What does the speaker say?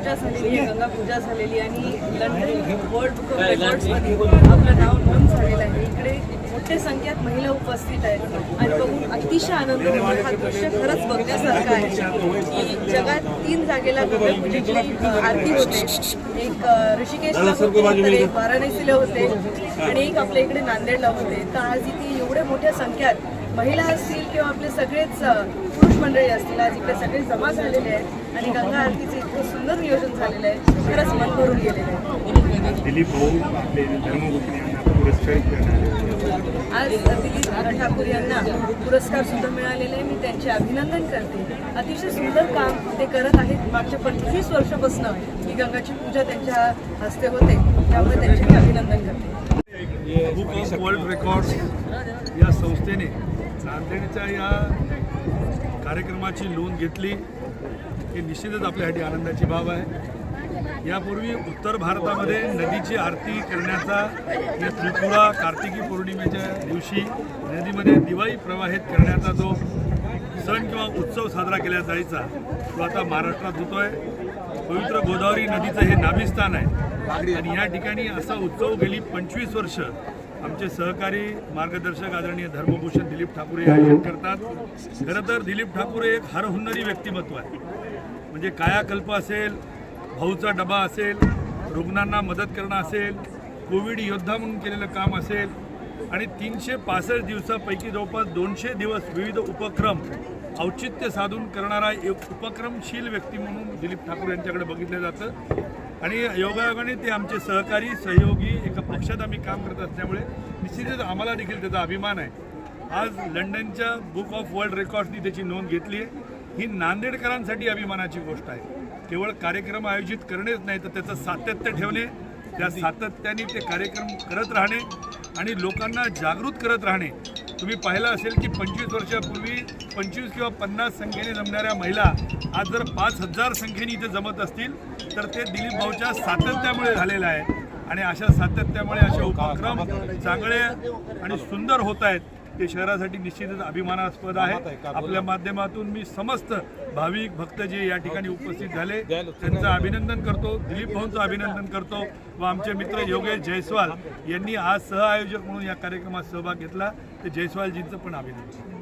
झालेली आहे गंगा पूजा झालेली आणि लंडन वर्ल्ड बुक ऑफ रेकॉर्ड्समध्ये आपलं नाव नोंद झालेलं आहे. इकडे मोठ्या संख्येत महिला उपस्थित आहेत. आणि बघून अतिशय आनंद होतो. हा दृश्य खरंच बघण्यासारखं आहे की जगात तीन जागेला गंगा पूजेची आरती होते. एक ऋषिकेशला होते तर एक वाराणसीला होते आणि एक आपल्या इकडे नांदेडला होते. तर आज इथे एवढ्या मोठ्या संख्यात महिला असतील किंवा आपले सगळेच मंडळी असतील आज इकडे सगळे जमा झालेले आहेत आणि गंगा आरतीचं इतकं सुंदर नियोजन झालेलं आहे खरंच मन भरून गेलेलं आहे. दिलीप भाऊ आपले धर्मगुरू यांना पुरस्कारित करणार आज दिलीप ठाकूर यांना पुरस्कार सुद्धा मिळालेला आहे. मी त्यांचे अभिनंदन करते. अतिशय सुंदर काम ते करत आहेत. मागच्या पंचवीस वर्षापासून ही गंगाची पूजा त्यांच्या हस्ते होते. त्यामुळे त्यांचे मी अभिनंदन करते. बुक ऑफ वर्ल्ड रेकॉर्ड्स या संस्थेने नांदेडच्या या कार्यक्रमाची नोंद घेतली हे निश्चितच आपल्यासाठी आनंदाची बाब आहे. यापूर्वी उत्तर भारतामध्ये नदीची आरती करण्याचा या त्रिपुरा कार्तिकी पौर्णिमेच्या दिवशी नदीमध्ये दिवाळी प्रवाहित करण्याचा जो सण किंवा उत्सव साजरा केला जायचा तो आता महाराष्ट्रात होतो आहे पवित्र गोदावरी नदीचं हे नाभिस्थान आहे. आणि या ठिकाणी असा उत्सव गेली पंचवीस वर्ष आमचे सहकारी मार्गदर्शक आदरणीय धर्मभूषण दिलीप ठाकूर हे आयोजन करतात. खरं तर दिलीप ठाकूर एक हरहुन्नरी व्यक्तिमत्व आहे. म्हणजे कायाकल्प असेल भाऊचा डबा असेल रुग्णांना मदत करणं असेल कोविड योद्धा म्हणून केलेलं काम असेल आणि तीनशे पासष्ट दिवसापैकी जवळपास दोनशे दिवस विविध उपक्रम औचित्य साधून करणारा एक उपक्रमशील व्यक्ती म्हणून दिलीप ठाकूर यांच्याकडे बघितलं जातं. आणि योगायोगाने ते आमचे सहकारी सहयोगी एका पक्षात आम्ही काम करत असल्यामुळे निश्चितच आम्हाला देखील त्याचा अभिमान आहे. आज लंडनच्या बुक ऑफ वर्ल्ड रेकॉर्ड्सनी त्याची नोंद घेतली आहे. ही नांदेडकरांसाठी अभिमानाची गोष्ट आहे. केवळ कार्यक्रम आयोजित करणेच नाही तर त्याचं सातत्य ठेवणे त्या सातत्याने ते कार्यक्रम करत राहणे आणि लोकांना जागृत करत राहणे तुम्ही पाहिलं असेल की पंचवीस वर्षापूर्वी पंचवीस किंवा पन्नास संख्येने जमणाऱ्या महिला आज जर पाच हजार संख्येने इथे जमत असतील तर ते दिलीप भाऊच्या सातत्यामुळे झालेलं आहे. आणि अशा सातत्यामुळे असे उपक्रम चांगले आणि सुंदर होत आहेत. ते शहरासाठी निश्चितच अभिमानास्पद आहे. आपल्या माध्यमातून मी समस्त भाविक भक्त जे या ठिकाणी उपस्थित झाले त्यांचं अभिनंदन करतो दिलीप भाऊंचं अभिनंदन करतो व आमचे मित्र योगेश जयस्वाल यांनी आज सहआयोजक म्हणून या कार्यक्रमात सहभाग घेतला. ते जयस्वालजींचं पण अभिनंदन.